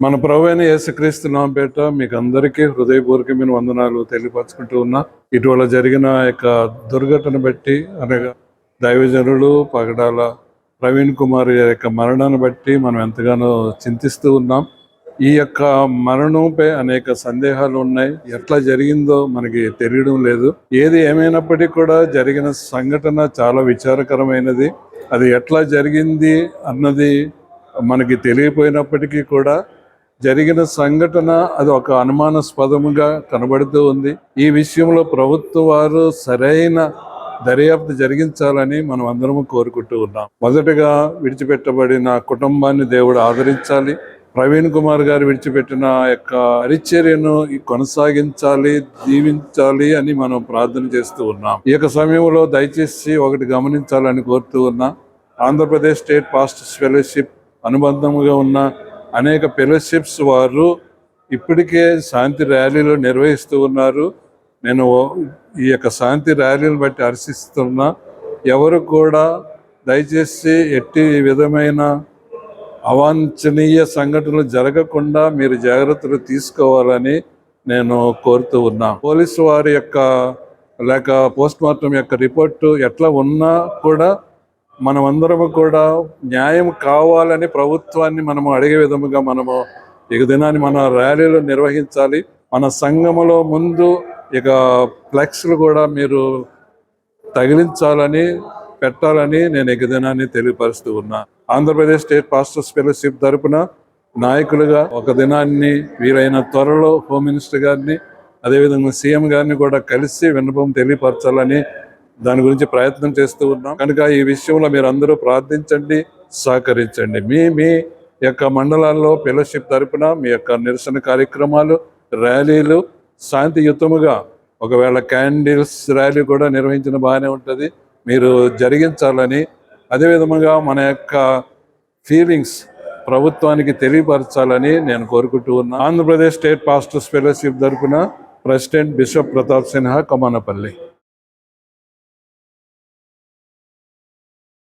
మన ప్రభు అయిన యేసుక్రీస్తు నాంపేట మీకు అందరికీ హృదయపూర్వకమైన వందనాలు తెలియపరచుకుంటూ ఉన్నా. ఇటీవల జరిగిన యొక్క దుర్ఘటన బట్టి అనగా దైవజనులు పగడాల ప్రవీణ్ కుమార్ యొక్క మరణాన్ని బట్టి మనం ఎంతగానో చింతిస్తూ ఉన్నాం. ఈ యొక్క మరణంపై అనేక సందేహాలు ఉన్నాయి. ఎట్లా జరిగిందో మనకి తెలియడం లేదు. ఏది ఏమైనప్పటికీ కూడా జరిగిన సంఘటన చాలా విచారకరమైనది. అది ఎట్లా జరిగింది అన్నది మనకి తెలియపోయినప్పటికీ కూడా జరిగిన సంఘటన అది ఒక అనుమానాస్పదముగా కనబడుతూ ఉంది. ఈ విషయంలో ప్రభుత్వ వారు సరైన దర్యాప్తు జరిగించాలని మనం అందరము కోరుకుంటూ ఉన్నాం. మొదటగా విడిచిపెట్టబడిన కుటుంబాన్ని దేవుడు ఆదరించాలి. ప్రవీణ్ కుమార్ గారు విడిచిపెట్టిన యొక్క పరిచర్యను కొనసాగించాలి జీవించాలి అని మనం ప్రార్థన చేస్తూ ఉన్నాం. ఈ యొక్క సమయంలో దయచేసి ఒకటి గమనించాలని కోరుతూ ఉన్నా. ఆంధ్రప్రదేశ్ స్టేట్ పాస్టర్స్ ఫెలోషిప్ అనుబంధముగా ఉన్న అనేక ఫెలోషిప్స్ వారు ఇప్పటికే శాంతి ర్యాలీలు నిర్వహిస్తూ ఉన్నారు. నేను ఈ యొక్క శాంతి ర్యాలీని బట్టి హర్షిస్తున్నా. ఎవరు కూడా దయచేసి ఎట్టి విధమైన అవాంఛనీయ సంఘటనలు జరగకుండా మీరు జాగ్రత్తలు తీసుకోవాలని నేను కోరుతూ ఉన్నా. పోలీసు వారి యొక్క లేక పోస్ట్ మార్టం యొక్క రిపోర్టు ఎట్లా ఉన్నా కూడా మనమందరము కూడా న్యాయం కావాలని ప్రభుత్వాన్ని మనము అడిగే విధముగా మనము ఇక దినాన్ని మన ర్యాలీలు నిర్వహించాలి. మన సంఘములో ముందు ఇక ఫ్లెక్స్లు కూడా మీరు తగిలించాలని పెట్టాలని నేను ఇక దినాన్ని తెలియపరుస్తూ ఉన్నా. ఆంధ్రప్రదేశ్ స్టేట్ పాస్టర్స్ ఫెలోషిప్ తరపున నాయకులుగా ఒక దినాన్ని వీలైన త్వరలో హోమ్ మినిస్టర్ గారిని అదేవిధంగా సీఎం గారిని కూడా కలిసి విన్నపం తెలియపరచాలని దాని గురించి ప్రయత్నం చేస్తూ ఉన్నాం. కనుక ఈ విషయంలో మీరు అందరూ ప్రార్థించండి సహకరించండి. మీ మీ యొక్క మండలాల్లో ఫెలోషిప్ తరపున మీ యొక్క నిరసన కార్యక్రమాలు ర్యాలీలు శాంతియుతముగా ఒకవేళ క్యాండిల్స్ ర్యాలీ కూడా నిర్వహించిన బాగానే ఉంటుంది. మీరు జరిగించాలని అదేవిధముగా మన యొక్క ఫీలింగ్స్ ప్రభుత్వానికి తెలియపరచాలని నేను కోరుకుంటూ ఉన్నాను ఆంధ్రప్రదేశ్ స్టేట్ పాస్టర్స్ ఫెలోషిప్ తరపున ప్రెసిడెంట్ బిషప్ ప్రతాప్ సిన్హా కమానపల్లి.